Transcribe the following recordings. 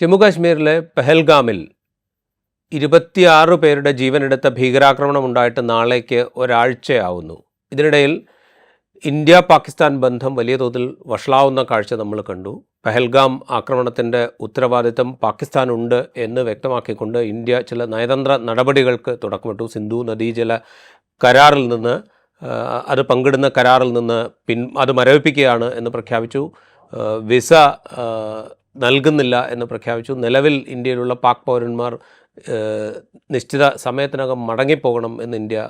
ജമ്മുകാശ്മീരിലെ പെഹൽഗാമിൽ ഇരുപത്തിയാറ് പേരുടെ ജീവനെടുത്ത ഭീകരാക്രമണം ഉണ്ടായിട്ട് നാളേക്ക് ഒരാഴ്ചയാവുന്നു. ഇതിനിടയിൽ ഇന്ത്യ പാകിസ്ഥാൻ ബന്ധം വലിയ തോതിൽ വഷളാവുന്ന കാഴ്ച നമ്മൾ കണ്ടു. പെഹൽഗാം ആക്രമണത്തിന്റെ ഉത്തരവാദിത്തം പാകിസ്ഥാനുണ്ട് എന്ന് വ്യക്തമാക്കിക്കൊണ്ട് ഇന്ത്യ ചില നയതന്ത്ര നടപടികൾക്ക് തുടക്കമിട്ടു. സിന്ധു നദീജല കരാറിൽ നിന്ന് അത് പങ്കിടുന്ന കരാറിൽ നിന്ന് പിൻ അത് മരവിപ്പിക്കുകയാണ് എന്ന് പ്രഖ്യാപിച്ചു. വിസ നൽകുന്നില്ല എന്ന് പ്രഖ്യാപിച്ചു. നിലവിൽ ഇന്ത്യയിലുള്ള പാക് പൗരന്മാർ നിശ്ചിത സമയത്തിനകം മടങ്ങിപ്പോകണം എന്ന് ഇന്ത്യ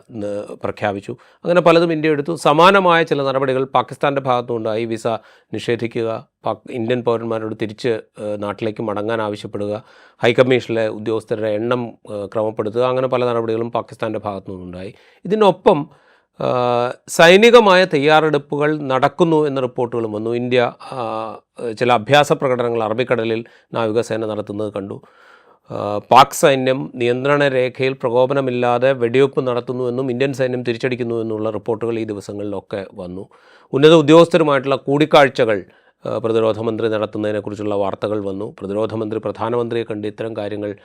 പ്രഖ്യാപിച്ചു. അങ്ങനെ പലതും ഇന്ത്യ എടുത്തു. സമാനമായ ചില നടപടികൾ പാകിസ്ഥാന്റെ ഭാഗത്തുനിന്നുണ്ടായി വിസ നിഷേധിക്കുക പാക് ഇന്ത്യൻ പൗരന്മാരോട് തിരിച്ച് നാട്ടിലേക്ക് മടങ്ങാൻ ആവശ്യപ്പെടുക ഹൈക്കമ്മീഷനിലെ ഉദ്യോഗസ്ഥരുടെ എണ്ണം ക്രമപ്പെടുത്തുക അങ്ങനെ പല നടപടികളും പാകിസ്ഥാന്റെ ഭാഗത്തു നിന്നുണ്ടായി ഇതിനൊപ്പം സൈനികമായ തയ്യാറെടുപ്പുകൾ നടക്കുന്നു എന്ന റിപ്പോർട്ടുകളും വന്നു. ഇന്ത്യ ചില അഭ്യാസ പ്രകടനങ്ങൾ അറബിക്കടലിൽ നാവികസേന നടത്തുന്നത് കണ്ടു. പാക് സൈന്യം നിയന്ത്രണ രേഖയിൽ പ്രകോപനമില്ലാതെ വെടിവെപ്പ് നടത്തുന്നുവെന്നും ഇന്ത്യൻ സൈന്യം തിരിച്ചടിക്കുന്നു എന്നുള്ള റിപ്പോർട്ടുകൾ ഈ ദിവസങ്ങളിലൊക്കെ വന്നു. ഉന്നത ഉദ്യോഗസ്ഥരുമായിട്ടുള്ള കൂടിക്കാഴ്ചകൾ പ്രതിരോധ മന്ത്രി നടത്തുന്നതിനെക്കുറിച്ചുള്ള വാർത്തകൾ വന്നു. പ്രതിരോധ മന്ത്രി പ്രധാനമന്ത്രിയെ കണ്ട് ഇത്തരം കാര്യങ്ങൾ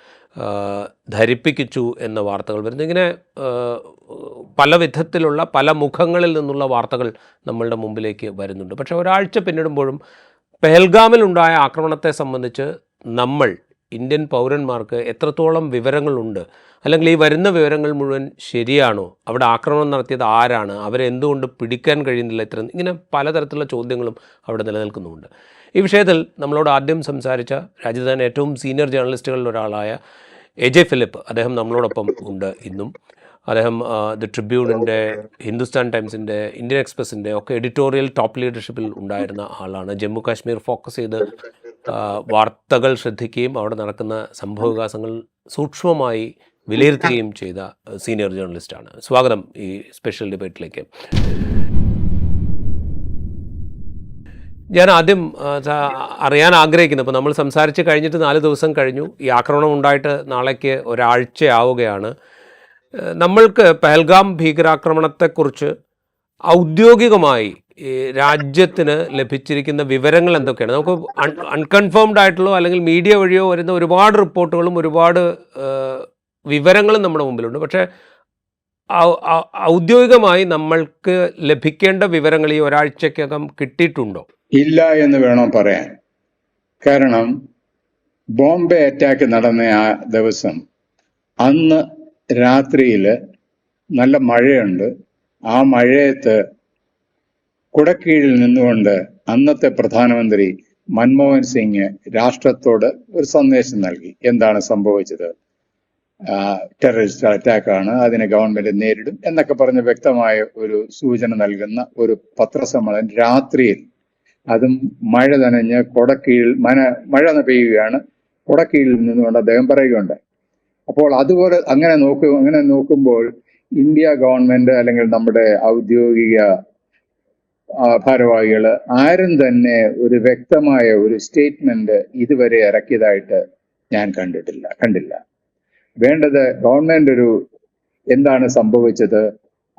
ധരിപ്പിക്കിച്ചു എന്ന വാർത്തകൾ വരുന്നു. ഇങ്ങനെ പല വിധത്തിലുള്ള പല മുഖങ്ങളിൽ നിന്നുള്ള വാർത്തകൾ നമ്മളുടെ മുമ്പിലേക്ക് വരുന്നുണ്ട്. പക്ഷേ ഒരാഴ്ച പിന്നിടുമ്പോഴും പെഹൽഗാമിലുണ്ടായ ആക്രമണത്തെ സംബന്ധിച്ച് നമ്മൾ ഇന്ത്യൻ പൗരന്മാർക്ക് എത്രത്തോളം വിവരങ്ങളുണ്ട്? അല്ലെങ്കിൽ ഈ വരുന്ന വിവരങ്ങൾ മുഴുവൻ ശരിയാണോ? അവിടെ ആക്രമണം നടത്തിയത് ആരാണ്? അവരെ എന്തുകൊണ്ട് പിടിക്കാൻ കഴിയുന്നില്ല ഇത്ര? ഇങ്ങനെ പലതരത്തിലുള്ള ചോദ്യങ്ങളും അവിടെ നിലനിൽക്കുന്നുമുണ്ട്. ഈ വിഷയത്തിൽ നമ്മളോട് ആദ്യം സംസാരിച്ച രാജ്യത്തെ ഏറ്റവും സീനിയർ ജേർണലിസ്റ്റുകളിൽ ഒരാളായ എജെ ഫിലിപ്പ്. അദ്ദേഹം നമ്മളോടൊപ്പം ഉണ്ട് ഇന്നും. അദ്ദേഹം ദി ട്രിബ്യൂണിന്റെ ഹിന്ദുസ്ഥാൻ ടൈംസിന്റെ ഇന്ത്യൻ എക്സ്പ്രസിന്റെ ഒക്കെ എഡിറ്റോറിയൽ ടോപ്പ് ലീഡർഷിപ്പിൽ ഉണ്ടായിരുന്ന ആളാണ്. ജമ്മു കാശ്മീർ ഫോക്കസ് ചെയ്ത് വാർത്തകൾ ശ്രദ്ധിക്കുകയും അവിടെ നടക്കുന്ന സംഭവവികാസങ്ങൾ സൂക്ഷ്മമായി വിലയിരുത്തുകയും ചെയ്ത സീനിയർ ജേർണലിസ്റ്റാണ്. സ്വാഗതം ഈ സ്പെഷ്യൽ ഡിബേറ്റിലേക്ക്. ഞാൻ ആദ്യം അറിയാൻ ആഗ്രഹിക്കുന്നു. ഇപ്പോൾ നമ്മൾ സംസാരിച്ച് കഴിഞ്ഞിട്ട് നാല് ദിവസം കഴിഞ്ഞു. ഈ ആക്രമണം ഉണ്ടായിട്ട് നാളേക്ക് ഒരാഴ്ചയാവുകയാണ്. നമ്മൾക്ക് പഹൽഗാം ഭീകരാക്രമണത്തെക്കുറിച്ച് ഔദ്യോഗികമായി ഈ രാജ്യത്തിന് ലഭിച്ചിരിക്കുന്ന വിവരങ്ങൾ എന്തൊക്കെയാണ്? നമുക്ക് അൺകൺഫേംഡ് ആയിട്ടുള്ള അല്ലെങ്കിൽ മീഡിയ വഴിയോ വരുന്ന ഒരുപാട് റിപ്പോർട്ടുകളും ഒരുപാട് വിവരങ്ങളും നമ്മുടെ മുമ്പിലുണ്ട്. പക്ഷേ ഔദ്യോഗികമായി നമ്മൾക്ക് ലഭിക്കേണ്ട വിവരങ്ങൾ ഈ ഒരാഴ്ചക്കകം കിട്ടിയിട്ടുണ്ടോ? ഇല്ല എന്ന് വേണം പറയാൻ. കാരണം ബോംബെ അറ്റാക്ക് നടന്ന ആ ദിവസം അന്ന് രാത്രിയിൽ നല്ല മഴയുണ്ട്. ആ മഴയത്ത് കുടക്കീഴിൽ നിന്നുകൊണ്ട് അന്നത്തെ പ്രധാനമന്ത്രി മൻമോഹൻ സിംഗ് രാഷ്ട്രത്തോട് ഒരു സന്ദേശം നൽകി. എന്താണ് സംഭവിച്ചത്? ടെററിസ്റ്റ് അറ്റാക്കാണ് അതിനെ ഗവൺമെന്റ് നേരിടും എന്നൊക്കെ പറഞ്ഞ് വ്യക്തമായ ഒരു സൂചന നൽകുന്ന ഒരു പത്രസമ്മേളനം രാത്രിയിൽ. അതും മഴ നനഞ്ഞ് കൊടക്കീഴിൽ മന മഴ പെയ്യുകയാണ് കൊടക്കീഴിൽ നിന്നുകൊണ്ട് അദ്ദേഹം പറയുകയുണ്ട് അപ്പോൾ അതുപോലെ അങ്ങനെ നോക്കുക അങ്ങനെ നോക്കുമ്പോൾ ഇന്ത്യ ഗവൺമെന്റ് അല്ലെങ്കിൽ നമ്മുടെ ഔദ്യോഗിക ആ, ഭാരവാഹികൾ ആരും തന്നെ ഒരു വ്യക്തമായ ഒരു സ്റ്റേറ്റ്മെന്റ് ഇതുവരെ ഇറക്കിയതായിട്ട് ഞാൻ കണ്ടിട്ടില്ല കണ്ടില്ല. വേണ്ടത് ഗവൺമെന്റ് ഒരു എന്താണ് സംഭവിച്ചത്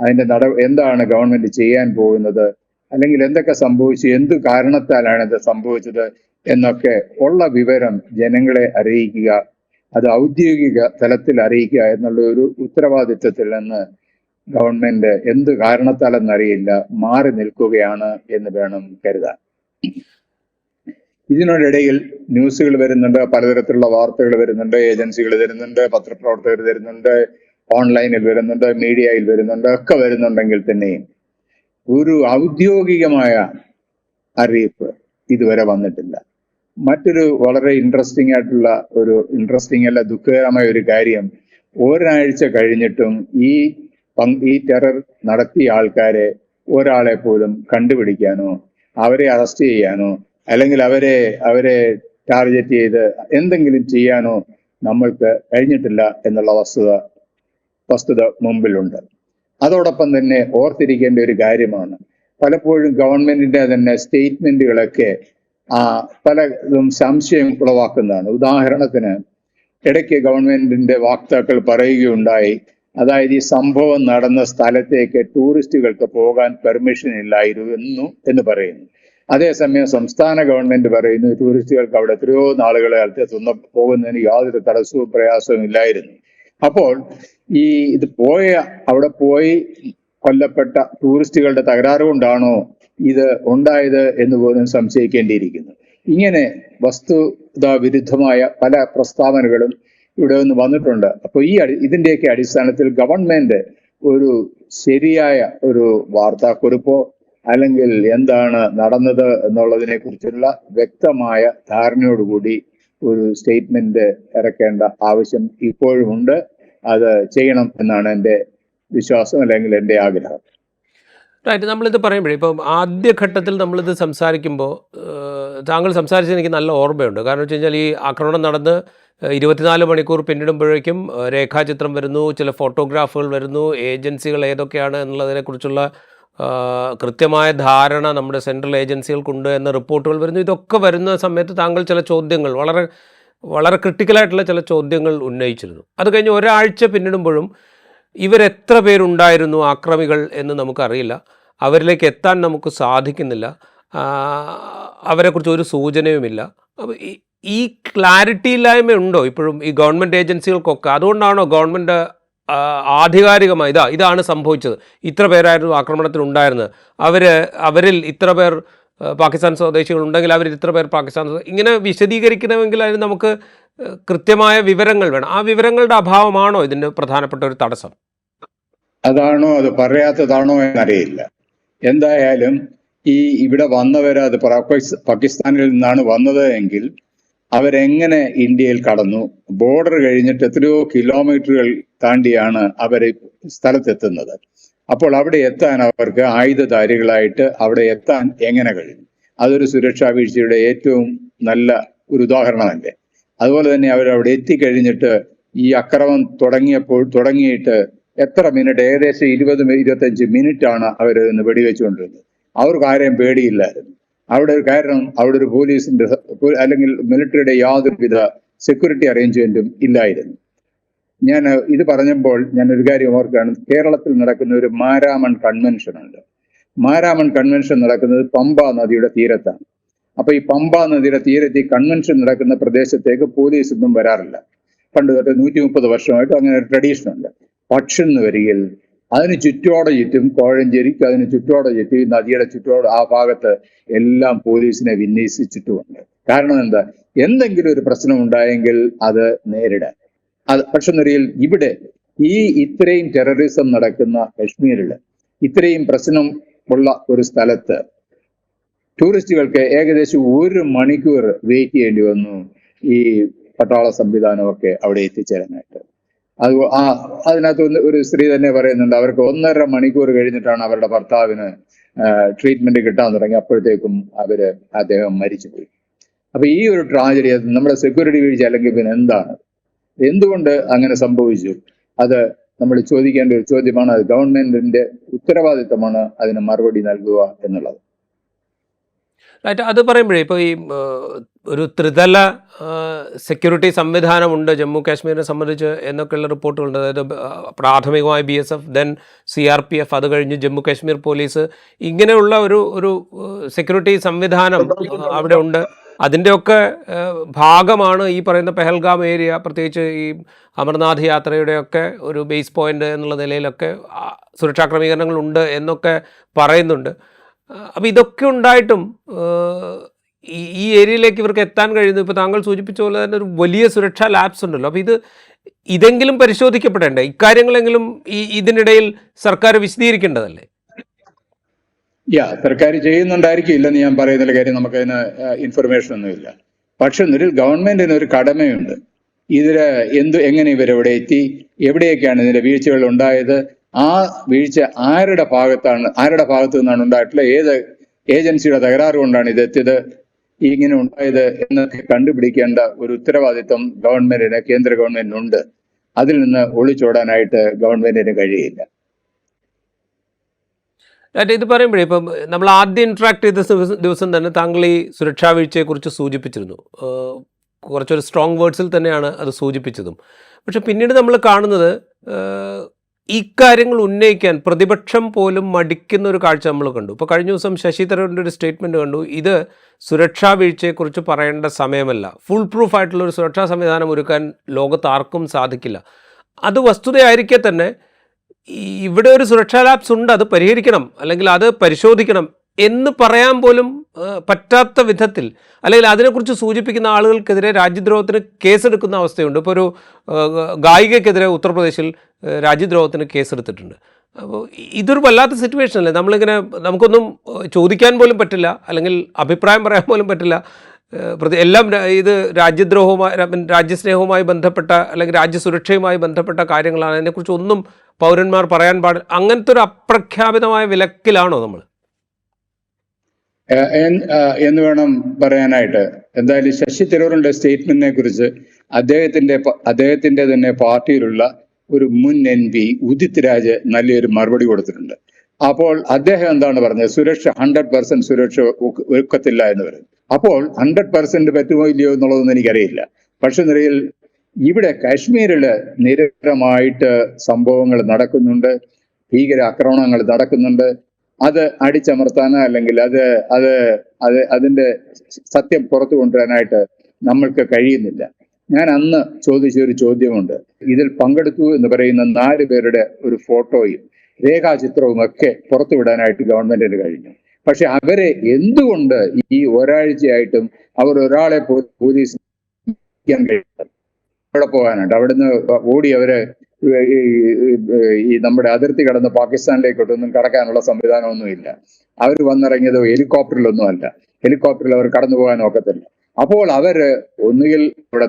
അതിന്റെ നട എന്താണ് ഗവൺമെന്റ് ചെയ്യാൻ പോകുന്നത് അല്ലെങ്കിൽ എന്തൊക്കെ സംഭവിച്ചു എന്ത് കാരണത്താലാണ് ഇത് സംഭവിച്ചത് എന്നൊക്കെ ഉള്ള വിവരം ജനങ്ങളെ അറിയിക്കുക അത് ഔദ്യോഗിക തലത്തിൽ അറിയിക്കുക എന്നുള്ള ഒരു ഉത്തരവാദിത്വത്തിൽ നിന്ന് ഗവൺമെന്റ് എന്ത് കാരണത്താലെന്നറിയില്ല മാറി നിൽക്കുകയാണ് എന്ന് വേണം കരുതാൻ. ഇതിനോടിടയിൽ ന്യൂസുകൾ വരുന്നുണ്ട് പലതരത്തിലുള്ള വാർത്തകൾ വരുന്നുണ്ട് ഏജൻസികൾ വരുന്നുണ്ട് പത്രപ്രവർത്തകർ വരുന്നുണ്ട് ഓൺലൈനിൽ വരുന്നുണ്ട് മീഡിയയിൽ വരുന്നുണ്ട് ഒക്കെ വരുന്നുണ്ടെങ്കിൽ തന്നെയും ഒരു ഔദ്യോഗികമായ അറിയിപ്പ് ഇതുവരെ വന്നിട്ടില്ല. മറ്റൊരു വളരെ ഇൻട്രസ്റ്റിംഗ് ആയിട്ടുള്ള ഒരു ഇൻട്രസ്റ്റിംഗ് അല്ല ദുഃഖകരമായ ഒരു കാര്യം ഒരാഴ്ച കഴിഞ്ഞിട്ടും ഈ ഈ ടെറർ നടത്തിയ ആൾക്കാരെ ഒരാളെ പോലും കണ്ടുപിടിക്കാനോ അവരെ അറസ്റ്റ് ചെയ്യാനോ അല്ലെങ്കിൽ അവരെ അവരെ ടാർഗറ്റ് ചെയ്ത് എന്തെങ്കിലും ചെയ്യാനോ നമ്മൾക്ക് കഴിഞ്ഞിട്ടില്ല എന്നുള്ള വസ്തുത വസ്തുത മുമ്പിലുണ്ട്. അതോടൊപ്പം തന്നെ ഓർത്തിരിക്കേണ്ട ഒരു കാര്യമാണ്. പലപ്പോഴും ഗവൺമെന്റിന്റെ തന്നെ സ്റ്റേറ്റ്മെന്റുകളൊക്കെ ആ പലതും സംശയം ഉളവാക്കുന്നതാണ്. ഉദാഹരണത്തിന് ഇടയ്ക്ക് ഗവൺമെന്റിന്റെ വാക്താക്കൾ പറയുകയുണ്ടായി അതായത് ഈ സംഭവം നടന്ന സ്ഥലത്തേക്ക് ടൂറിസ്റ്റുകൾക്ക് പോകാൻ പെർമിഷൻ ഇല്ലായിരുന്നു എന്ന് പറയുന്നു. അതേസമയം സംസ്ഥാന ഗവൺമെന്റ് പറയുന്നു ടൂറിസ്റ്റുകൾക്ക് അവിടെ എത്രയോ നാളുകളെ അടുത്തെത്തുന്ന പോകുന്നതിന് യാതൊരു തടസ്സവും പ്രയാസവും ഇല്ലായിരുന്നു. അപ്പോൾ ഈ ഇത് പോയ അവിടെ പോയി കൊല്ലപ്പെട്ട ടൂറിസ്റ്റുകളുടെ തകരാറ് കൊണ്ടാണോ ഇത് ഉണ്ടായത് എന്ന് പോലും സംശയിക്കേണ്ടിയിരിക്കുന്നു. ഇങ്ങനെ വസ്തുതാ വിരുദ്ധമായ പല പ്രസ്താവനകളും ഇവിടെ നിന്ന് വന്നിട്ടുണ്ട്. അപ്പോൾ ഈ ഇതിന്റെയൊക്കെ അടിസ്ഥാനത്തിൽ ഗവൺമെന്റ് ഒരു ശരിയായ ഒരു വാർത്താക്കുറിപ്പോ അല്ലെങ്കിൽ എന്താണ് നടന്നത് എന്നുള്ളതിനെ കുറിച്ചുള്ള വ്യക്തമായ ധാരണയോടുകൂടി ഒരു സ്റ്റേറ്റ്മെന്റ് ഇറക്കേണ്ട ആവശ്യം ഇപ്പോഴുമുണ്ട് അത് ചെയ്യണം എന്നാണ് എന്റെ വിശ്വാസം അല്ലെങ്കിൽ എന്റെ ആഗ്രഹം. റൈറ്റ് നമ്മളിത് പറയുമ്പോഴേ ഇപ്പം ആദ്യഘട്ടത്തിൽ നമ്മളിത് സംസാരിക്കുമ്പോൾ താങ്കൾ സംസാരിച്ചത് എനിക്ക് നല്ല ഓർമ്മയുണ്ട്. കാരണം വെച്ച് കഴിഞ്ഞാൽ ഈ ആക്രമണം നടന്ന് ഇരുപത്തിനാല് മണിക്കൂർ പിന്നിടുമ്പോഴേക്കും രേഖാചിത്രം വരുന്നു ചില ഫോട്ടോഗ്രാഫുകൾ വരുന്നു ഏജൻസികൾ ഏതൊക്കെയാണ് എന്നുള്ളതിനെക്കുറിച്ചുള്ള കൃത്യമായ ധാരണ നമ്മുടെ സെൻട്രൽ ഏജൻസികൾക്കുണ്ട് എന്ന റിപ്പോർട്ടുകൾ വരുന്നു. ഇതൊക്കെ വരുന്ന സമയത്ത് താങ്കൾ ചില ചോദ്യങ്ങൾ വളരെ വളരെ ക്രിട്ടിക്കലായിട്ടുള്ള ചില ചോദ്യങ്ങൾ ഉന്നയിച്ചിരുന്നു. അത് കഴിഞ്ഞ് ഒരാഴ്ച പിന്നിടുമ്പോഴും ഇവരെത്ര പേരുണ്ടായിരുന്നു ആക്രമികൾ എന്ന് നമുക്കറിയില്ല. അവരിലേക്ക് എത്താൻ നമുക്ക് സാധിക്കുന്നില്ല. അവരെക്കുറിച്ച് ഒരു സൂചനയുമില്ല. അപ്പോൾ ഈ ക്ലാരിറ്റി ഇല്ലായ്മ ഉണ്ടോ? ഇപ്പോഴും ഈ ഗവൺമെന്റ് ഏജൻസികൾക്കൊക്കെ അതുകൊണ്ടാണോ ഗവൺമെന്റ് ആധികാരികമായി ഇതാ ഇതാണ് സംഭവിച്ചത്. ഇത്ര പേരായിരുന്നു ആക്രമണത്തിൽ ഉണ്ടായിരുന്നത് അവർ അവരിൽ ഇത്ര പേർ പാകിസ്ഥാൻ സ്വദേശികളുണ്ടെങ്കിൽ അവർ ഇത്ര പേർ പാകിസ്ഥാൻ ഇങ്ങനെ വിശദീകരിക്കണമെങ്കിൽ അതിന് നമുക്ക് കൃത്യമായ വിവരങ്ങൾ വേണം. ആ വിവരങ്ങളുടെ അഭാവമാണോ ഇതിന്റെ പ്രധാനപ്പെട്ട ഒരു തടസ്സം? അതാണോ അത് പറയാത്തതാണോ എന്നറിയില്ല. എന്തായാലും ഈ ഇവിടെ വന്നവർ അത് പാകിസ്ഥാനിൽ നിന്നാണ് വന്നത് എങ്കിൽ അവരെങ്ങനെ ഇന്ത്യയിൽ കടന്നു? ബോർഡർ കഴിഞ്ഞിട്ട് എത്രയോ കിലോമീറ്ററുകൾ താണ്ടിയാണ് അവർ സ്ഥലത്തെത്തുന്നത്. അപ്പോൾ അവിടെ എത്താൻ അവർക്ക് ആയുധധാരികളായിട്ട് അവിടെ എത്താൻ എങ്ങനെ കഴിയും? അതൊരു സുരക്ഷാ വീഴ്ചയുടെ ഏറ്റവും നല്ല ഒരു ഉദാഹരണമല്ലേ അതുപോലെ തന്നെ അവർ അവിടെ എത്തിക്കഴിഞ്ഞിട്ട് ഈ അക്രമം തുടങ്ങിയപ്പോൾ തുടങ്ങിയിട്ട് എത്ര മിനിറ്റ് ഏകദേശം ഇരുപത് ഇരുപത്തഞ്ച് മിനിറ്റ് ആണ് വെടിവെച്ചുകൊണ്ടിരുന്നത്. അവർക്ക് ആരെയും പേടിയില്ലായിരുന്നു. അവിടെ ഒരു കാരണം അവിടെ ഒരു പോലീസിന്റെ അല്ലെങ്കിൽ മിലിറ്ററിയുടെ യാതൊരുവിധ സെക്യൂരിറ്റി അറേഞ്ച്മെന്റും ഇല്ലായിരുന്നു. ഞാൻ ഇത് പറഞ്ഞപ്പോൾ ഞാൻ ഒരു കാര്യം ഓർക്കുകയാണ്. കേരളത്തിൽ നടക്കുന്ന ഒരു മാരാമൺ കൺവെൻഷൻ ഉണ്ട്. മാരാമൺ കൺവെൻഷൻ നടക്കുന്നത് പമ്പ നദിയുടെ തീരത്താണ്. അപ്പൊ ഈ പമ്പ നദിയുടെ തീരത്ത് ഈ കൺവെൻഷൻ നടക്കുന്ന പ്രദേശത്തേക്ക് പോലീസ് ഒന്നും വരാറില്ല. പണ്ട് തൊട്ട് നൂറ്റി മുപ്പത് വർഷമായിട്ട് അങ്ങനെ ഒരു ട്രഡീഷൻ ഉണ്ട്. പക്ഷെന്ന് വരികയിൽ അതിന് ചുറ്റോടെ ചുറ്റും കോഴഞ്ചേരിക്ക് അതിന് ചുറ്റോടെ ചുറ്റും ഈ നദിയുടെ ചുറ്റോടെ ആ ഭാഗത്ത് എല്ലാം പോലീസിനെ വിന്യസിച്ചിട്ടുമുണ്ട്. കാരണം എന്താ? എന്തെങ്കിലും ഒരു പ്രശ്നം ഉണ്ടായെങ്കിൽ അത് നേരിടാൻ. അത് പക്ഷെ നിറയിൽ ഇവിടെ ഈ ഇത്രയും ടെററിസം നടക്കുന്ന കശ്മീരിൽ ഇത്രയും പ്രശ്നം ഉള്ള ഒരു സ്ഥലത്ത് ടൂറിസ്റ്റുകൾക്ക് ഏകദേശം ഒരു മണിക്കൂർ വെയിറ്റ് ചെയ്യേണ്ടി വന്നു ഈ പട്ടാള സംവിധാനമൊക്കെ അവിടെ എത്തിച്ചേരാനായിട്ട്. അത് ആ അതിനകത്ത് ഒരു സ്ത്രീ തന്നെ പറയുന്നുണ്ട് അവർക്ക് ഒന്നര മണിക്കൂർ കഴിഞ്ഞിട്ടാണ് അവരുടെ ഭർത്താവിന് ട്രീറ്റ്മെന്റ് കിട്ടാൻ തുടങ്ങി. അപ്പോഴത്തേക്കും അവർ അദ്ദേഹം മരിച്ചുപോയി. അപ്പൊ ഈ ഒരു ട്രാജഡി നമ്മുടെ സെക്യൂരിറ്റി വീഴ്ച അല്ലെങ്കിൽ പിന്നെ എന്താണ്? എന്തുകൊണ്ട് അങ്ങനെ സംഭവിച്ചു? അത് നമ്മൾ ചോദിക്കേണ്ട ഒരു ചോദ്യമാണ്. അത് ഗവൺമെന്റിന്റെ ഉത്തരവാദിത്തമാണ് അതിന് മറുപടി നൽകുക എന്നുള്ളത്. റൈറ്റ് അത് പറയുമ്പോഴേ ഇപ്പോൾ ഈ ഒരു ത്രിതല സെക്യൂരിറ്റി സംവിധാനമുണ്ട് ജമ്മു കാശ്മീരിനെ സംബന്ധിച്ച് എന്നൊക്കെയുള്ള റിപ്പോർട്ടുകളുണ്ട്. അതായത് പ്രാഥമികമായി B S F then C R P F അത് കഴിഞ്ഞ് ജമ്മു കാശ്മീർ പോലീസ്. ഇങ്ങനെയുള്ള ഒരു ഒരു സെക്യൂരിറ്റി സംവിധാനം അവിടെ ഉണ്ട്. അതിന്റെയൊക്കെ ഭാഗമാണ് ഈ പറയുന്ന പെഹൽഗാം ഏരിയ പ്രത്യേകിച്ച് ഈ അമർനാഥ് യാത്രയുടെയൊക്കെ ഒരു ബേസ് പോയിന്റ് എന്നുള്ള നിലയിലൊക്കെ സുരക്ഷാ ക്രമീകരണങ്ങളുണ്ട് എന്നൊക്കെ പറയുന്നുണ്ട്. അപ്പോൾ ഇതൊക്കെ ഉണ്ടായിട്ടും ഈ ഏരിയയിലേക്ക് ഇവർക്ക് എത്താൻ കഴിയുന്നു. ഇപ്പോൾ താങ്കൾ സൂചിപ്പിച്ച പോലെ തന്നെ ഒരു വലിയ സുരക്ഷാ ലാബ്സ് ഉണ്ടല്ലോ. അപ്പോൾ ഇത് ഇതെങ്കിലും പരിശോധിക്കപ്പെടേണ്ടേ? ഇക്കാര്യങ്ങളെങ്കിലും ഈ ഇതിനിടയിൽ സർക്കാർ വിശദീകരിക്കേണ്ടതല്ലേ? യാ സർക്കാർ ചെയ്യുന്നുണ്ടായിരിക്കും ഇല്ലെന്ന് ഞാൻ പറയുന്നില്ല കാര്യം നമുക്കതിന് ഇൻഫർമേഷൻ ഒന്നുമില്ല പക്ഷെ ഒരു ഗവൺമെന്റിന് ഒരു കടമയുണ്ട്. ഇതിൽ എന്ത് എങ്ങനെ ഇവരെവിടെ എത്തി? എവിടെയൊക്കെയാണ് ഇതിന്റെ വീഴ്ചകൾ ഉണ്ടായത്? ആ വീഴ്ച ആരുടെ ഭാഗത്താണ് ആരുടെ ഭാഗത്തു നിന്നാണ് ഉണ്ടായിട്ടുള്ളത് ഏത് ഏജൻസിയുടെ തകരാറ് കൊണ്ടാണ് ഇത് എത്തിയത്? ഇങ്ങനെ ഉണ്ടായത് എന്നൊക്കെ കണ്ടുപിടിക്കേണ്ട ഒരു ഉത്തരവാദിത്വം ഗവൺമെന്റിന് കേന്ദ്ര ഗവൺമെന്റിനുണ്ട്. അതിൽ നിന്ന് ഒളിച്ചോടാനായിട്ട് ഗവൺമെന്റിന് കഴിയില്ല. ഇത് പറയുമ്പോഴേ ഇപ്പം നമ്മൾ ആദ്യം ഇൻട്രാക്ട് ചെയ്ത ദിവസം- തന്നെ താങ്കൾ ഈ സുരക്ഷാ വീഴ്ചയെക്കുറിച്ച് സൂചിപ്പിച്ചിരുന്നു. കുറച്ചൊരു സ്ട്രോങ് വേർഡ്സിൽ തന്നെയാണ് അത് സൂചിപ്പിച്ചതും. പക്ഷെ പിന്നീട് നമ്മൾ കാണുന്നത് ഇക്കാര്യങ്ങൾ ഉന്നയിക്കാൻ പ്രതിപക്ഷം പോലും മടിക്കുന്ന ഒരു കാഴ്ച നമ്മൾ കണ്ടു. ഇപ്പോൾ കഴിഞ്ഞ ദിവസം ശശി തരൂരിന്റെ ഒരു സ്റ്റേറ്റ്മെന്റ് കണ്ടു. ഇത് സുരക്ഷാ വീഴ്ചയെക്കുറിച്ച് പറയേണ്ട സമയമല്ല. ഫുൾ പ്രൂഫ് ആയിട്ടുള്ള ഒരു സുരക്ഷാ സംവിധാനം ഒരുക്കാൻ ലോകത്ത് ആർക്കും സാധിക്കില്ല. അത് വസ്തുതയായിരിക്കെ തന്നെ ഇവിടെ ഒരു സുരക്ഷാ ലാബ്സ് ഉണ്ട്. അത് പരിഹരിക്കണം. അല്ലെങ്കിൽ അത് പരിശോധിക്കണം എന്ന് പറയാൻ പോലും പറ്റാത്ത വിധത്തിൽ അല്ലെങ്കിൽ അതിനെക്കുറിച്ച് സൂചിപ്പിക്കുന്ന ആളുകൾക്കെതിരെ രാജ്യദ്രോഹത്തിന് കേസെടുക്കുന്ന അവസ്ഥയുണ്ട്. ഇപ്പോൾ ഒരു ഗായികക്കെതിരെ ഉത്തർപ്രദേശിൽ രാജ്യദ്രോഹത്തിന് കേസെടുത്തിട്ടുണ്ട്. അപ്പോൾ ഇതൊരു വല്ലാത്ത സിറ്റുവേഷൻ അല്ലേ? നമ്മളിങ്ങനെ നമുക്കൊന്നും ചോദിക്കാൻ പോലും പറ്റില്ല. അല്ലെങ്കിൽ അഭിപ്രായം പറയാൻ പോലും പറ്റില്ല. പ്രതി എല്ലാം ഇത് രാജ്യദ്രോഹവുമായി രാജ്യസ്നേഹവുമായി ബന്ധപ്പെട്ട അല്ലെങ്കിൽ രാജ്യസുരക്ഷയുമായി ബന്ധപ്പെട്ട കാര്യങ്ങളാണ്. അതിനെക്കുറിച്ച് ഒന്നും പൗരന്മാർ പറയാൻ പാടില്ല അങ്ങനത്തെ ഒരു അപ്രഖ്യാപിതമായ വിലക്കിലാണോ നമ്മൾ? എന്ന് വേണം പറയാനായിട്ട്. എന്തായാലും ശശി തരൂറിന്റെ സ്റ്റേറ്റ്മെന്റിനെ കുറിച്ച് അദ്ദേഹത്തിന്റെ അദ്ദേഹത്തിന്റെ തന്നെ പാർട്ടിയിലുള്ള ഒരു മുൻ എൻ പി ഉദിത് രാജ് നല്ലൊരു മറുപടി കൊടുത്തിട്ടുണ്ട്. അപ്പോൾ അദ്ദേഹം എന്താണ് പറഞ്ഞത്? സുരക്ഷ ഹൺഡ്രഡ് പെർസെന്റ് സുരക്ഷ ഒരുക്കത്തില്ല എന്ന് പറയും അപ്പോൾ ഹൺഡ്രഡ് പെർസെന്റ് പറ്റുമോ ഇല്ലയോ എന്നുള്ളതൊന്നും എനിക്കറിയില്ല. പക്ഷെ നിലയിൽ ഇവിടെ കാശ്മീരിൽ നിരന്തരമായിട്ട് സംഭവങ്ങൾ നടക്കുന്നുണ്ട്. ഭീകര ആക്രമണങ്ങൾ നടക്കുന്നുണ്ട്. അത് അടിച്ചമർത്താനോ അല്ലെങ്കിൽ അത് അത് അത് അതിന്റെ സത്യം പുറത്തു കൊണ്ടുവരാനായിട്ട് നമ്മൾക്ക് കഴിയുന്നില്ല. ഞാൻ അന്ന് ചോദിച്ച ഒരു ചോദ്യമുണ്ട്. ഇതിൽ പങ്കെടുത്തു എന്ന് പറയുന്ന നാല് പേരുടെ ഒരു ഫോട്ടോയും രേഖാചിത്രവും ഒക്കെ പുറത്തുവിടാനായിട്ട് ഗവൺമെന്റിന് കഴിഞ്ഞു. പക്ഷെ അവരെ എന്തുകൊണ്ട് ഈ ഒരാഴ്ചയായിട്ടും അവർ ഒരാളെ പോലും പോലീസ് അവിടെ പോകാനുണ്ട് അവിടുന്ന് ഓടി അവർ ഈ നമ്മുടെ അതിർത്തി കടന്ന് പാകിസ്ഥാനിലേക്കോട്ടൊന്നും കടക്കാനുള്ള സംവിധാനമൊന്നുമില്ല. അവർ വന്നിറങ്ങിയത് ഹെലികോപ്റ്ററിലൊന്നും അല്ല ഹെലികോപ്റ്ററിൽ അവർ കടന്നു പോകാൻ ഒക്കത്തില്ല. അപ്പോൾ അവർ ഒന്നുകിൽ ഇവിടെ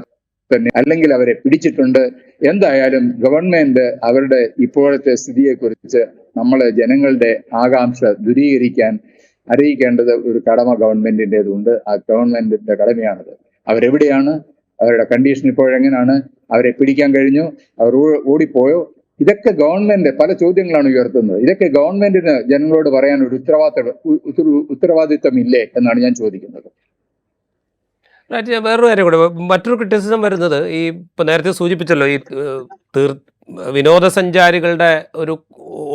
തന്നെ അല്ലെങ്കിൽ അവരെ പിടിച്ചിട്ടുണ്ട്. എന്തായാലും ഗവൺമെന്റ് അവരുടെ ഇപ്പോഴത്തെ സ്ഥിതിയെക്കുറിച്ച് നമ്മൾ ജനങ്ങളുടെ ആകാംക്ഷ ദുരീകരിക്കാൻ അറിയിക്കേണ്ടത് ഒരു കടമ ഗവൺമെന്റിന്റെതുണ്ട്. ആ ഗവൺമെന്റിന്റെ കടമയാണത്. അവരെവിടെയാണ്? അവരുടെ കണ്ടീഷൻ ഇപ്പോഴെങ്ങനെയാണ് അവരെ പിടിക്കാൻ കഴിഞ്ഞു. അവർ ഓടിപ്പോയോ? ഇതൊക്കെ ഗവൺമെന്റ് പല ചോദ്യങ്ങളാണ് ഉയർത്തുന്നത്. ഇതൊക്കെ ഗവൺമെന്റിന് ജനങ്ങളോട് പറയാൻ ഒരു ഉത്തരവാദിത്ത ഉത്തരവാദിത്തം ഇല്ലേ എന്നാണ് ഞാൻ ചോദിക്കുന്നത്. വേറൊരു കാര്യം കൂടെ. മറ്റൊരു ക്രിറ്റിസിസം വരുന്നത് ഈ ഇപ്പം നേരത്തെ സൂചിപ്പിച്ചല്ലോ ഈ തീർ വിനോദസഞ്ചാരികളുടെ ഒരു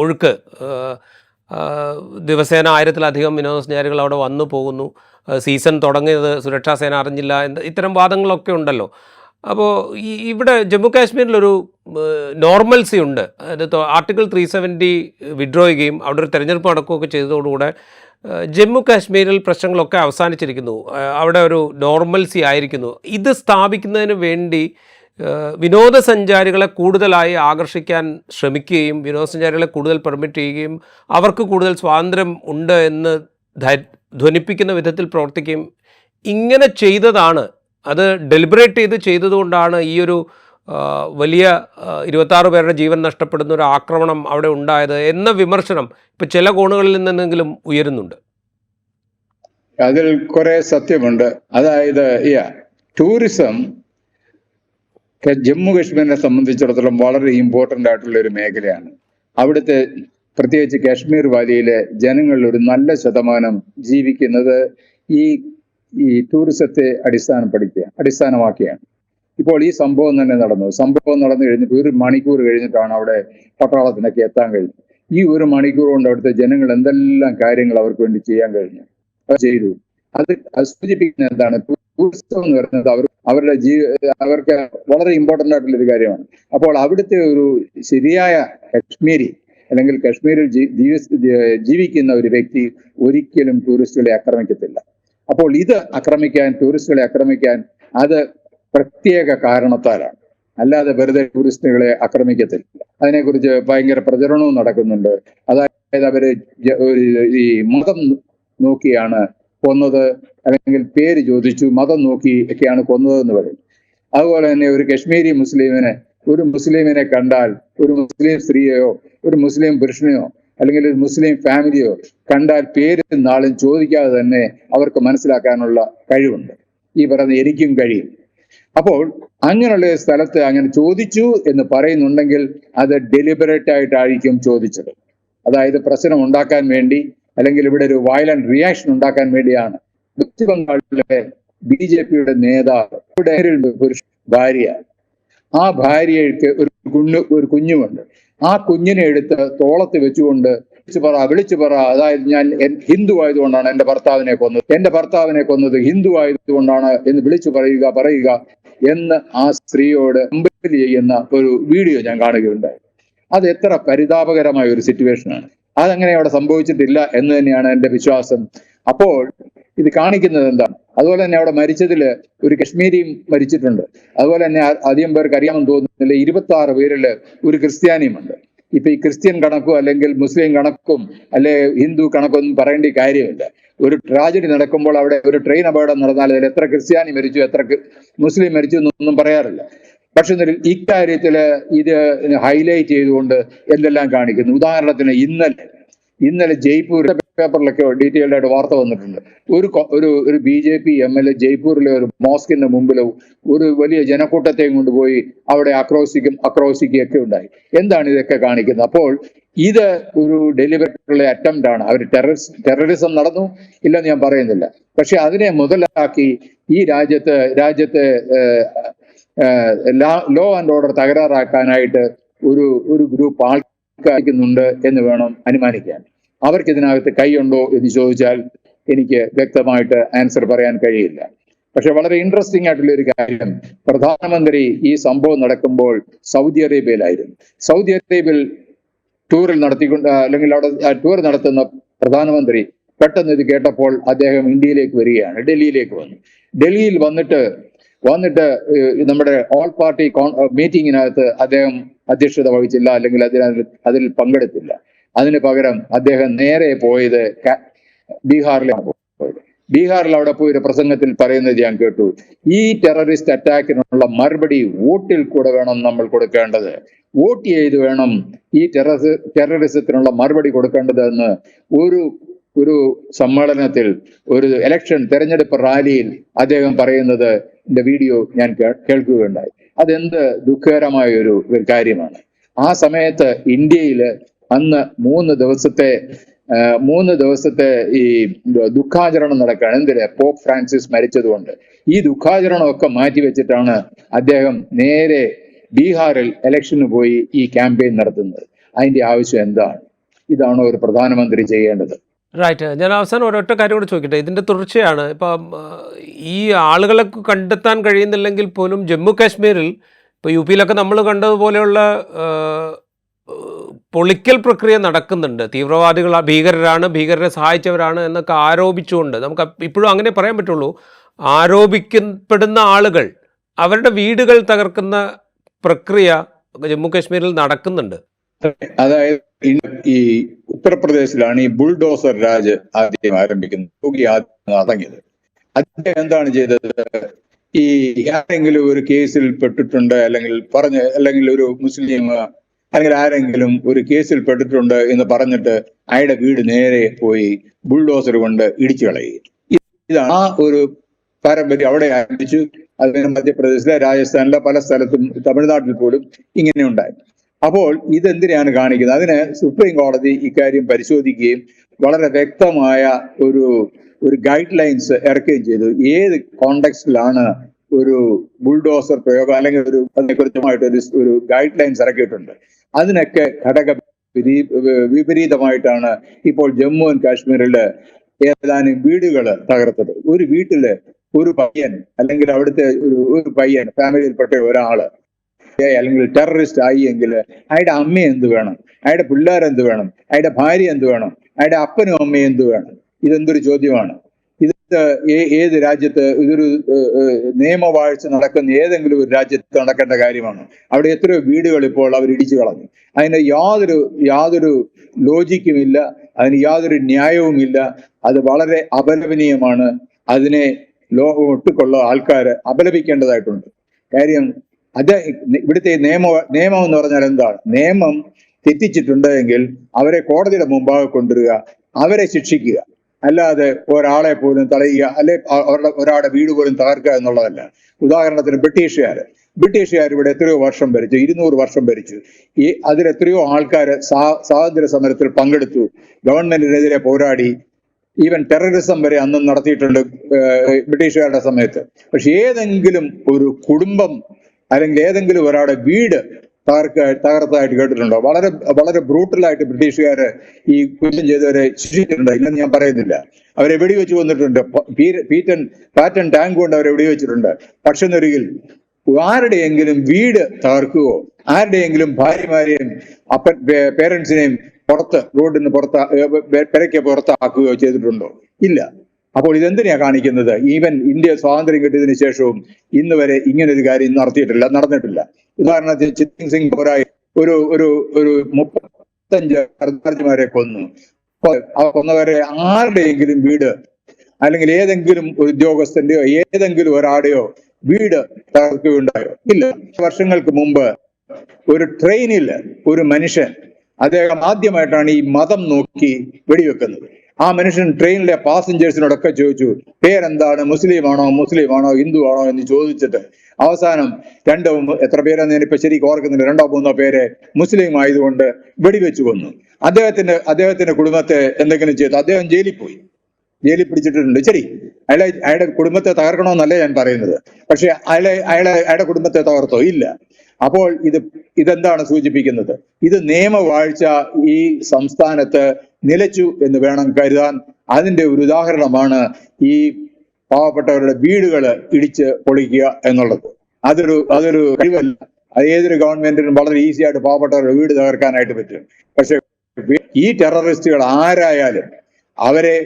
ഒഴുക്ക്. ദിവസേന ആയിരത്തിലധികം വിനോദസഞ്ചാരികൾ അവിടെ വന്നു പോകുന്നു. സീസൺ തുടങ്ങിയത് സുരക്ഷാ സേന അറിഞ്ഞില്ല. ഇത്തരം വാദങ്ങളൊക്കെ ഉണ്ടല്ലോ. അപ്പോൾ ഈ ഇവിടെ ജമ്മു കാശ്മീരിലൊരു നോർമൽസി ഉണ്ട്. അതായത് ആർട്ടിക്കിൾ ത്രീ സെവന്റി വിഡ്രോ ചെയ്യുകയും അവിടെ ഒരു തെരഞ്ഞെടുപ്പ് നടക്കുകയൊക്കെ ചെയ്തതോടുകൂടെ ജമ്മു കാശ്മീരിൽ പ്രശ്നങ്ങളൊക്കെ അവസാനിച്ചിരിക്കുന്നു. അവിടെ ഒരു നോർമൽസി ആയിരിക്കുന്നു. ഇത് സ്ഥാപിക്കുന്നതിന് വേണ്ടി വിനോദസഞ്ചാരികളെ കൂടുതലായി ആകർഷിക്കാൻ ശ്രമിക്കുകയും വിനോദസഞ്ചാരികളെ കൂടുതൽ പെർമിറ്റ് ചെയ്യുകയും അവർക്ക് കൂടുതൽ സ്വാതന്ത്ര്യം ഉണ്ട് എന്ന് ധ്വനിപ്പിക്കുന്ന വിധത്തിൽ പ്രവർത്തിക്കുകയും ഇങ്ങനെ ചെയ്തതാണ് അത് ഡെലിബറേറ്റ് ചെയ്ത് ചെയ്തതുകൊണ്ടാണ് ഈ ഒരു വലിയ ഇരുപത്താറ് പേരുടെ ജീവൻ നഷ്ടപ്പെടുന്ന ഒരു ആക്രമണം അവിടെ ഉണ്ടായത് എന്ന വിമർശനം ഇപ്പം ചില കോണുകളിൽ നിന്നെങ്കിലും ഉയരുന്നുണ്ട്. അതിൽ കുറെ സത്യമുണ്ട്. അതായത് ടൂറിസം ജമ്മു കാശ്മീരിനെ സംബന്ധിച്ചിടത്തോളം വളരെ ഇമ്പോർട്ടന്റ് ആയിട്ടുള്ള ഒരു മേഖലയാണ്. അവിടുത്തെ പ്രത്യേകിച്ച് കാശ്മീർ വാലിയിലെ ജനങ്ങളിൽ ഒരു നല്ല ശതമാനം ജീവിക്കുന്നത് ഈ ഈ ടൂറിസത്തെ അടിസ്ഥാനപ്പെടുത്തിയ അടിസ്ഥാനമാക്കിയാണ്. ഇപ്പോൾ ഈ സംഭവം തന്നെ നടന്നു. സംഭവം നടന്നു കഴിഞ്ഞിട്ട് ഒരു മണിക്കൂർ കഴിഞ്ഞിട്ടാണ് അവിടെ പട്ടാളത്തിനൊക്കെ എത്താൻ കഴിഞ്ഞത്. ഈ ഒരു മണിക്കൂർ കൊണ്ട് അവിടുത്തെ ജനങ്ങൾ എന്തെല്ലാം കാര്യങ്ങൾ അവർക്ക് വേണ്ടി ചെയ്യാൻ കഴിഞ്ഞു? അത് ചെയ്തു. അത് സൂചിപ്പിക്കുന്ന എന്താണ്? ടൂറിസം എന്ന് പറയുന്നത് അവർ അവരുടെ ജീ അവർക്ക് വളരെ ഇമ്പോർട്ടന്റ് ആയിട്ടുള്ള ഒരു കാര്യമാണ്. അപ്പോൾ അവിടുത്തെ ഒരു ശരിയായ കശ്മീരി അല്ലെങ്കിൽ കശ്മീരിൽ ജീവി- ജീവിക്കുന്ന ഒരു വ്യക്തി ഒരിക്കലും ടൂറിസ്റ്റുകളെ ആക്രമിക്കത്തില്ല. അപ്പോൾ ഇത് ആക്രമിക്കാൻ ടൂറിസ്റ്റുകളെ ആക്രമിക്കാൻ അത് പ്രത്യേക കാരണത്താലാണ്. അല്ലാതെ വെറുതെ ടൂറിസ്റ്റുകളെ ആക്രമിക്കത്തില്ല. അതിനെക്കുറിച്ച് ഭയങ്കര പ്രചരണവും നടക്കുന്നുണ്ട്. അതായത് അവർ ഈ മതം നോക്കിയാണ് കൊന്നത് അല്ലെങ്കിൽ പേര് ചോദിച്ചു മതം നോക്കി ഒക്കെയാണ് കൊന്നതെന്ന് പറയും. അതുപോലെ തന്നെ ഒരു കശ്മീരി മുസ്ലിമിനെ ഒരു മുസ്ലിമിനെ കണ്ടാൽ ഒരു മുസ്ലിം സ്ത്രീയെയോ ഒരു മുസ്ലിം പുരുഷനെയോ അല്ലെങ്കിൽ ഒരു മുസ്ലിം ഫാമിലിയോ കണ്ടാൽ പേരും നാളും ചോദിക്കാതെ തന്നെ അവർക്ക് മനസ്സിലാക്കാനുള്ള കഴിവുണ്ട്. ഈ പറയുന്ന എനിക്കും കഴിയും. അപ്പോൾ അങ്ങനെയുള്ള സ്ഥലത്ത് അങ്ങനെ ചോദിച്ചു എന്ന് പറയുന്നുണ്ടെങ്കിൽ അത് ഡെലിബറേറ്റ് ആയിട്ടായിരിക്കും ചോദിച്ചത്. അതായത് പ്രശ്നം ഉണ്ടാക്കാൻ വേണ്ടി അല്ലെങ്കിൽ ഇവിടെ ഒരു വയലന്റ് റിയാക്ഷൻ ഉണ്ടാക്കാൻ വേണ്ടിയാണ്. വെസ്റ്റ് ബംഗാളിലെ ബി ജെ പിയുടെ നേതാവ് ഭാര്യ. ആ ഭാര്യയ്ക്ക് ഒരു കുഞ്ഞു ഒരു കുഞ്ഞുമുണ്ട്. ആ കുഞ്ഞിനെ എടുത്ത് തോളത്ത് വെച്ചുകൊണ്ട് വിളിച്ചു പറ വിളിച്ചു പറ. അതായത് ഞാൻ ഹിന്ദു ആയതുകൊണ്ടാണ് എന്റെ ഭർത്താവിനെ കൊന്നത്. എന്റെ ഭർത്താവിനെ കൊന്നത് ഹിന്ദു ആയതുകൊണ്ടാണ് എന്ന് വിളിച്ചു പറയുക പറയുക എന്ന് ആ സ്ത്രീയോട് കമ്പൽ ചെയ്യുന്ന ഒരു വീഡിയോ ഞാൻ കാണുകയുണ്ടായി. അത് എത്ര പരിതാപകരമായ ഒരു സിറ്റുവേഷനാണ് അതങ്ങനെ അവിടെ സംഭവിച്ചിട്ടില്ല എന്ന് തന്നെയാണ് എന്റെ വിശ്വാസം. അപ്പോൾ ഇത് കാണിക്കുന്നത് എന്താണ്? അതുപോലെ തന്നെ അവിടെ മരിച്ചതിൽ ഒരു കശ്മീരിയും മരിച്ചിട്ടുണ്ട്. അതുപോലെ തന്നെ അധികം പേർക്ക് അറിയാമെന്ന് തോന്നുന്നില്ല ഇരുപത്തി ആറ് പേരിൽ ഒരു ക്രിസ്ത്യാനിയുമുണ്ട് ഇപ്പൊ ഈ ക്രിസ്ത്യൻ കണക്കും അല്ലെങ്കിൽ മുസ്ലിം കണക്കും അല്ലെ ഹിന്ദു കണക്കൊന്നും പറയേണ്ട കാര്യമില്ല. ഒരു ട്രാജഡി നടക്കുമ്പോൾ അവിടെ ഒരു ട്രെയിൻ അപകടം നടന്നാൽ അതിൽ എത്ര ക്രിസ്ത്യാനി മരിച്ചു എത്ര മുസ്ലിം മരിച്ചു എന്നൊന്നും പറയാറില്ല. പക്ഷെ എന്നിട്ട് ഇക്കാര്യത്തിൽ ഇത് ഹൈലൈറ്റ് ചെയ്തുകൊണ്ട് എന്തെല്ലാം കാണിക്കുന്നു? ഉദാഹരണത്തിന് ഇന്നലെ ഇന്നലെ ജയ്പൂർ പേപ്പറിലൊക്കെ ഡീറ്റെയിൽഡ് ആയിട്ട് വാർത്ത വന്നിട്ടുണ്ട്. ഒരു ഒരു ഒരു B J P M L A ജയ്പൂരിലെ ഒരു മോസ്കിന്റെ മുമ്പിൽ ഒരു വലിയ ജനക്കൂട്ടത്തെയും കൊണ്ടുപോയി അവിടെ ആക്രോശിക്കും ആക്രോശിക്കുകയൊക്കെ ഉണ്ടായി. എന്താണ് ഇതൊക്കെ കാണിക്കുന്നത്? അപ്പോൾ ഇത് ഒരു ഡെലിവറിയുള്ള അറ്റംപ്റ്റ് ആണ്. അവർ ടെററിസ് ടെററിസം നടന്നു ഇല്ലെന്ന് ഞാൻ പറയുന്നില്ല. പക്ഷെ അതിനെ മുതലാക്കി ഈ രാജ്യത്ത് രാജ്യത്തെ ലോ ആൻഡ് ഓർഡർ തകരാറാക്കാനായിട്ട് ഒരു ഒരു ഗ്രൂപ്പ് ആൾക്കാരിക്കുന്നുണ്ട് എന്ന് വേണം അനുമാനിക്കാൻ. അവർക്ക് ഇതിനകത്ത് കൈയുണ്ടോ എന്ന് ചോദിച്ചാൽ എനിക്ക് വ്യക്തമായിട്ട് ആൻസർ പറയാൻ കഴിയില്ല. പക്ഷെ വളരെ ഇൻട്രസ്റ്റിംഗ് ആയിട്ടുള്ള ഒരു കാര്യം. പ്രധാനമന്ത്രി ഈ സംഭവം നടക്കുമ്പോൾ സൗദി അറേബ്യയിലായിരുന്നു. സൗദി അറേബ്യയിൽ ടൂറിൽ നടത്തിക്കൊണ്ട് അല്ലെങ്കിൽ അവിടെ ടൂർ നടത്തുന്ന പ്രധാനമന്ത്രി പെട്ടെന്ന് ഇത് കേട്ടപ്പോൾ അദ്ദേഹം ഇന്ത്യയിലേക്ക് വരികയാണ് ഡൽഹിയിലേക്ക് വന്നു. ഡൽഹിയിൽ വന്നിട്ട് വന്നിട്ട് നമ്മുടെ ഓൾ പാർട്ടി മീറ്റിംഗിനകത്ത് അദ്ദേഹം അധ്യക്ഷത വഹിച്ചില്ല അല്ലെങ്കിൽ അതിൽ പങ്കെടുത്തില്ല. അതിന് പകരം അദ്ദേഹം നേരെ പോയത് ബീഹാറിലാണ് പോയത് ബീഹാറിൽ അവിടെ പോയി ഒരു പ്രസംഗത്തിൽ പറയുന്നത് ഞാൻ കേട്ടു. ഈ ടെററിസ്റ്റ് അറ്റാക്കിനുള്ള മറുപടി വോട്ടിൽ കൂടെ വേണം നമ്മൾ കൊടുക്കേണ്ടത്. വോട്ട് ചെയ്ത് വേണം ഈ ടെററിസ് ടെററിസത്തിനുള്ള മറുപടി കൊടുക്കേണ്ടത് എന്ന് ഒരു ഒരു സമ്മേളനത്തിൽ ഒരു ഇലക്ഷൻ തെരഞ്ഞെടുപ്പ് റാലിയിൽ അദ്ദേഹം പറയുന്നത് എന്റെ വീഡിയോ ഞാൻ കേൾക്കുകയുണ്ടായി. അതെന്ത് ദുഃഖകരമായ ഒരു കാര്യമാണ്. ആ സമയത്ത് ഇന്ത്യയിൽ അന്ന് മൂന്ന് ദിവസത്തെ മൂന്ന് ദിവസത്തെ ഈ ദുഃഖാചരണം നടക്കുകയാണ്. എന്തിന്? പോപ്പ് ഫ്രാൻസിസ് മരിച്ചതുകൊണ്ട്. ഈ ദുഃഖാചരണമൊക്കെ മാറ്റിവെച്ചിട്ടാണ് അദ്ദേഹം നേരെ ബീഹാറിൽ ഇലക്ഷന് പോയി ഈ ക്യാമ്പയിൻ നടത്തുന്നത്. അതിന്റെ ആവശ്യം എന്താണ്? ഇതാണോ ഒരു പ്രധാനമന്ത്രി ചെയ്യേണ്ടത്. റൈറ്റ് ഞാൻ അവസാനം ഒരൊറ്റ കാര്യം കൂടെ ചോദിക്കട്ടെ. ഇതിന്റെ തുടർച്ചയാണ്. ഇപ്പം ഈ ആളുകളെ കണ്ടെത്താൻ കഴിയുന്നില്ലെങ്കിൽ പോലും ജമ്മു കാശ്മീരിൽ ഇപ്പോൾ യു പിയിലൊക്കെ നമ്മൾ കണ്ടതുപോലെയുള്ള പൊളിക്കൽ പ്രക്രിയ നടക്കുന്നുണ്ട്. തീവ്രവാദികൾ ഭീകരരാണ് ഭീകരരെ സഹായിച്ചവരാണ് എന്നൊക്കെ ആരോപിച്ചുകൊണ്ട് നമുക്ക് ഇപ്പോഴും അങ്ങനെ പറയാൻ പറ്റുള്ളൂ. ആരോപിക്കപ്പെടുന്ന ആളുകൾ അവരുടെ വീടുകൾ തകർക്കുന്ന പ്രക്രിയ ജമ്മു കാശ്മീരിൽ നടക്കുന്നുണ്ട്. അതായത് ഈ ഉത്തർപ്രദേശിലാണ് ഈ ബുൾഡോസർ രാജ് ആദ്യം ആരംഭിക്കുന്നത്. യോഗി ആദ്യം അദ്ദേഹം എന്താണ് ചെയ്തത്? ഈ ആരെങ്കിലും ഒരു കേസിൽ പെട്ടിട്ടുണ്ട് അല്ലെങ്കിൽ പറഞ്ഞ് അല്ലെങ്കിൽ ഒരു മുസ്ലിം അല്ലെങ്കിൽ ആരെങ്കിലും ഒരു കേസിൽ പെട്ടിട്ടുണ്ട് എന്ന് പറഞ്ഞിട്ട് അയാളുടെ വീട് നേരെ പോയി ബുൾഡോസർ കൊണ്ട് ഇടിച്ചു കളയുക. ഇതാണ് ആ ഒരു പാരമ്പര്യം അവിടെ ആരംഭിച്ചു. അതിന് മധ്യപ്രദേശിലെ രാജസ്ഥാനിലെ പല സ്ഥലത്തും തമിഴ്നാട്ടിൽ പോലും ഇങ്ങനെ ഉണ്ടായി. അപ്പോൾ ഇതെന്തിനാണ് കാണിക്കുന്നത്? അതിന് സുപ്രീം കോടതി ഇക്കാര്യം പരിശോധിക്കുകയും വളരെ വ്യക്തമായ ഒരു ഒരു ഗൈഡ് ലൈൻസ് ഇറക്കുകയും ചെയ്തു. ഏത് കോണ്ടെക്സ്റ്റിലാണ് ഒരു ബുൾഡോസർ പ്രയോഗം അല്ലെങ്കിൽ ഒരു അതിനെക്കുറിച്ചുമായിട്ട് ഒരു ഒരു ഗൈഡ് ലൈൻസ് ഇറക്കിയിട്ടുണ്ട്? അതിനൊക്കെ ഘടക വിപരീതമായിട്ടാണ് ഇപ്പോൾ ജമ്മു ആൻഡ് കാശ്മീരിൽ ഏതാനും വീടുകൾ തകർത്തത്. ഒരു വീട്ടിൽ ഒരു പയ്യൻ അല്ലെങ്കിൽ അവിടുത്തെ ഒരു ഒരു പയ്യൻ ഫാമിലിയിൽപ്പെട്ട ഒരാൾ അല്ലെങ്കിൽ ടെററിസ്റ്റ് ആയി എങ്കിൽ അയാളുടെ അമ്മ എന്ത് വേണം? അയാളുടെ പിള്ളേരെന്ത് വേണം? അയാളുടെ ഭാര്യ എന്ത് വേണം? അയാളുടെ അപ്പനും അമ്മയും എന്ത് വേണം? ഇതെന്തൊരു ചോദ്യമാണ്. ഏത് രാജ്യത്ത് ഇതൊരു നിയമവാഴ്ച നടക്കുന്ന ഏതെങ്കിലും ഒരു രാജ്യത്ത് നടക്കേണ്ട കാര്യമാണ്. അവിടെ എത്രയോ വീടുകൾ ഇപ്പോൾ അവർ ഇടിച്ചു കളഞ്ഞു. അതിന് യാതൊരു യാതൊരു ലോജിക്കുമില്ല അതിന് യാതൊരു ന്യായവുമില്ല അത് വളരെ അപലപനീയമാണ്. അതിനെ ലോകം ഒട്ടുക്കുള്ള ആൾക്കാർ അപലപിക്കേണ്ടതായിട്ടുണ്ട്. കാര്യം അത് ഇവിടുത്തെ നിയമ നിയമം എന്ന് പറഞ്ഞാൽ എന്താണ്? നിയമം തെറ്റിച്ചിട്ടുണ്ട് എങ്കിൽ അവരെ കോടതിയുടെ മുമ്പാകെ കൊണ്ടുവരിക അവരെ ശിക്ഷിക്കുക. അല്ലാതെ ഒരാളെ പോലും തടയുക അല്ലെ അവരുടെ ഒരാളുടെ വീട് പോലും തകർക്കുക എന്നുള്ളതല്ല. ഉദാഹരണത്തിന് ബ്രിട്ടീഷുകാർ ബ്രിട്ടീഷുകാർ ഇവിടെ എത്രയോ വർഷം ഭരിച്ചു ഇരുന്നൂറ് വർഷം ഭരിച്ചു. ഈ അതിലെത്രയോ ആൾക്കാർ ആൾക്കാർ സ്വാതന്ത്ര്യ സമരത്തിൽ പങ്കെടുത്തു. ഗവൺമെന്റിനെതിരെ പോരാടി. ഈവൻ ടെററിസം വരെ അന്നും നടത്തിയിട്ടുണ്ട് ബ്രിട്ടീഷുകാരുടെ സമയത്ത്. പക്ഷെ ഏതെങ്കിലും ഒരു കുടുംബം അല്ലെങ്കിൽ ഏതെങ്കിലും ഒരാളുടെ വീട് തകർക്ക തകർത്തതായിട്ട് കേട്ടിട്ടുണ്ടോ? വളരെ വളരെ ബ്രൂട്ടലായിട്ട് ബ്രിട്ടീഷുകാർ ഈ കുറ്റം ചെയ്തവരെ ശിക്ഷിച്ചിട്ടുണ്ട്. ഇല്ലെന്ന് ഞാൻ പറയുന്നില്ല. അവരെ വെടിവെച്ച് വന്നിട്ടുണ്ട്. പീറ്റൻ പാറ്റൻ ടാങ്ക് കൊണ്ട് അവരെ വെടിവെച്ചിട്ടുണ്ട് പക്ഷെ എന്നൊരിക്കൽ ആരുടെയെങ്കിലും വീട് തകർക്കുകയോ ആരുടെയെങ്കിലും ഭാര്യമാരെയും അപ്പൻ പേരൻസിനെയും പുറത്ത് റോഡിൽ നിന്ന് പുറത്ത് പെരയ്ക്ക് പുറത്താക്കുകയോ ചെയ്തിട്ടുണ്ടോ? ഇല്ല. അപ്പോൾ ഇതെന്തിനാ കാണിക്കുന്നത്? ഈവൻ ഇന്ത്യ സ്വാതന്ത്ര്യം കിട്ടിയതിനു ശേഷവും ഇന്ന് വരെ ഇങ്ങനൊരു കാര്യം നടത്തിയിട്ടില്ല നടന്നിട്ടില്ല. ഉദാഹരണത്തിന് ചിത്തിൻ സിംഗ് പോരായി. ഒരു ഒരു ഒരു മുപ്പത്തഞ്ച് സർദാർജിമാരെ കൊന്നു. ആ കൊന്നവരെ ആരുടെയെങ്കിലും വീട് അല്ലെങ്കിൽ ഏതെങ്കിലും ഒരു ഉദ്യോഗസ്ഥന്റെയോ ഏതെങ്കിലും ഒരാടെയോ വീട് തകർക്കുകയുണ്ടായോ? ഇല്ല. വർഷങ്ങൾക്ക് മുമ്പ് ഒരു ട്രെയിനിൽ ഒരു മനുഷ്യൻ അദ്ദേഹം ആദ്യമായിട്ടാണ് ഈ മതം നോക്കി വെടിവെക്കുന്നത്. ആ മനുഷ്യൻ ട്രെയിനിലെ പാസഞ്ചേഴ്സിനോടൊക്കെ ചോദിച്ചു പേരെന്താണ്? മുസ്ലിമാണോ? മുസ്ലിമാണോ? ഹിന്ദു ആണോ എന്ന് ചോദിച്ചിട്ട് അവസാനം രണ്ടോ എത്ര പേരെന്ന് ഞാനിപ്പോ ശരിക്കും ഓർക്കുന്നില്ല. രണ്ടോ മൂന്നോ പേരെ മുസ്ലിം ആയതുകൊണ്ട് വെടിവെച്ചു കൊന്നു. അദ്ദേഹത്തിന്റെ അദ്ദേഹത്തിന്റെ കുടുംബത്തെ എന്തെങ്കിലും ചെയ്തു. അദ്ദേഹം ജയിലിൽ പോയി. ജയിലിൽ പിടിച്ചിട്ടുണ്ട് ശരി. അയാളെ അയാളുടെ കുടുംബത്തെ തകർക്കണമെന്നല്ല ഞാൻ പറയുന്നത്. പക്ഷെ അയാളെ അയാളെ അയാളുടെ കുടുംബത്തെ തകർത്തോ? ഇല്ല. അപ്പോൾ ഇത് ഇതെന്താണ് സൂചിപ്പിക്കുന്നത്? ഇത് നിയമവാഴ്ച ഈ സംസ്ഥാനത്ത് നിലച്ചു എന്ന് വേണം കരുതാൻ. അതിന്റെ ഒരു ഉദാഹരണമാണ് ഈ പാവപ്പെട്ടവരുടെ വീടുകൾ ഇടിച്ച് പൊളിക്കുക എന്നുള്ളത്. അതൊരു അതൊരു കഴിവല്ല. അത് ഏതൊരു ഗവൺമെന്റിനും വളരെ ഈസി ആയിട്ട് പാവപ്പെട്ടവരുടെ വീട് തകർക്കാനായിട്ട് പറ്റും. പക്ഷെ ഈ ടെററിസ്റ്റുകൾ ആരായാലും അവരെ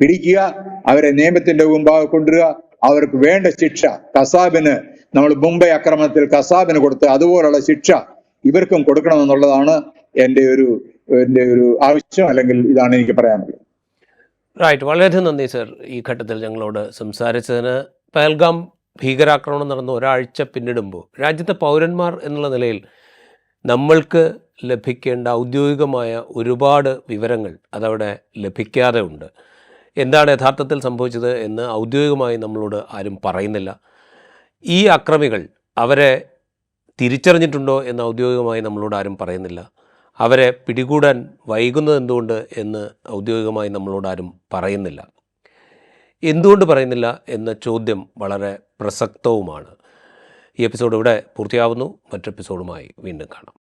പിടിക്കുക അവരെ നിയമത്തിന്റെ മുമ്പാകെ കൊണ്ടുവരിക അവർക്ക് വേണ്ട ശിക്ഷ കസാബിന് നമ്മൾ മുംബൈ ആക്രമണത്തിൽ കസാബിന് കൊടുത്ത് അതുപോലുള്ള ശിക്ഷ ഇവർക്കും കൊടുക്കണം എന്നുള്ളതാണ് എന്റെ ഒരു എന്റെ ഒരു ആവശ്യം അല്ലെങ്കിൽ ഇതാണ് എനിക്ക് പറയാനുള്ളത്. റൈറ്റ് വളരെയധികം നന്ദി സർ ഈ ഘട്ടത്തിൽ ഞങ്ങളോട് സംസാരിച്ചതിന് പഹൽഗാം ഭീകരാക്രമണം നടന്ന ഒരാഴ്ച പിന്നിടുമ്പോൾ രാജ്യത്തെ പൗരന്മാർ എന്നുള്ള നിലയിൽ നമ്മൾക്ക് ലഭിക്കേണ്ട ഔദ്യോഗികമായ ഒരുപാട് വിവരങ്ങൾ അതവിടെ ലഭിക്കാതെ ഉണ്ട്. എന്താണ് യഥാർത്ഥത്തിൽ സംഭവിച്ചത് എന്ന് ഔദ്യോഗികമായി നമ്മളോട് ആരും പറയുന്നില്ല. ഈ അക്രമികൾ അവരെ തിരിച്ചറിഞ്ഞിട്ടുണ്ടോ എന്ന് ഔദ്യോഗികമായി നമ്മളോട് ആരും പറയുന്നില്ല. അവരെ പിടികൂടാൻ വൈകുന്നത് എന്തുകൊണ്ട് എന്ന് ഔദ്യോഗികമായി നമ്മളോട് ആരും പറയുന്നില്ല. എന്തുകൊണ്ട് പറയുന്നില്ല എന്ന ചോദ്യം വളരെ പ്രസക്തവുമാണ്. ഈ എപ്പിസോഡ് ഇവിടെ പൂർത്തിയാവുന്നു. മറ്റെപ്പിസോഡുമായി വീണ്ടും കാണാം.